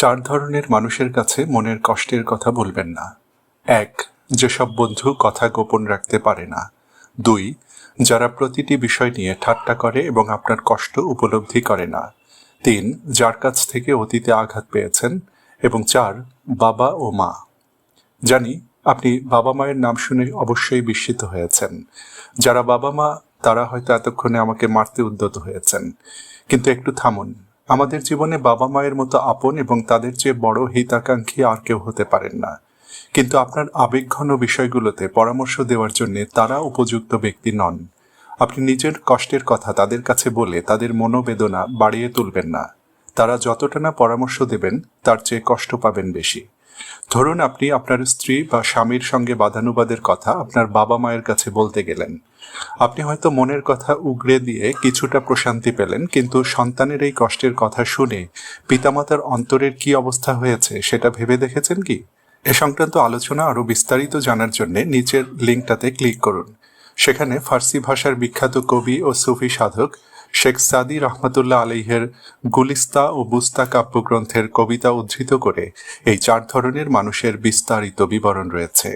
চার ধরনের মানুষের কাছে মনের কষ্টের কথা বলবেন না। এক, যেসব বন্ধু কথা গোপন রাখতে পারে না। দুই, যারা প্রতিটি বিষয় নিয়ে ঠাট্টা করে এবং আপনার কষ্ট উপলব্ধি করে না। তিন, যার কাছ থেকে অতীতে আঘাত পেয়েছেন। এবং চার, বাবা ও মা। জানি, আপনি বাবা মায়ের নাম শুনে অবশ্যই বিস্মিত হয়েছেন। যারা বাবা মা, তারা হয়তো এতক্ষণে আমাকে মারতে উদ্যত হয়েছেন। কিন্তু একটু থামুন। আমাদের জীবনে বাবা মায়ের মতো আপন এবং তাদের চেয়ে বড় হিতাকাঙ্ক্ষী আর কেউ হতে পারেন না। কিন্তু আপনার আবেগঘন বিষয়গুলোতে পরামর্শ দেওয়ার জন্য তারা উপযুক্ত ব্যক্তি নন। আপনি নিজের কষ্টের কথা তাদের কাছে বলে তাদের মনোবেদনা বাড়িয়ে তুলবেন না। তারা যতটা না পরামর্শ দেবেন, তার চেয়ে কষ্ট পাবেন বেশি। ধরুন আপনি আপনার স্ত্রী বা স্বামীর সঙ্গে বাদানুবাদের কথা আপনার বাবা মায়ের কাছে বলতে গেলেন। আপনি হয়তো মনের কথা উগড়ে দিয়ে কিছুটা প্রশান্তি পেলেন, কিন্তু সন্তানের এই কষ্টের কথা শুনে পিতামাতার অন্তরের কি অবস্থা হয়েছে সেটা ভেবে দেখেছেন কি? এ সংক্রান্ত আলোচনা আরও বিস্তারিত জানার জন্য নিচের লিঙ্কটাতে ক্লিক করুন। সেখানে ফার্সি ভাষার বিখ্যাত কবি ও সুফি সাধক শেখ সাদি রহমতুল্লাহ আলহের গুলিস্তা ও বুস্তা কাব্যগ্রন্থের কবিতা উদ্ধৃত করে এই চার ধরনের মানুষের বিস্তারিত বিবরণ রয়েছে।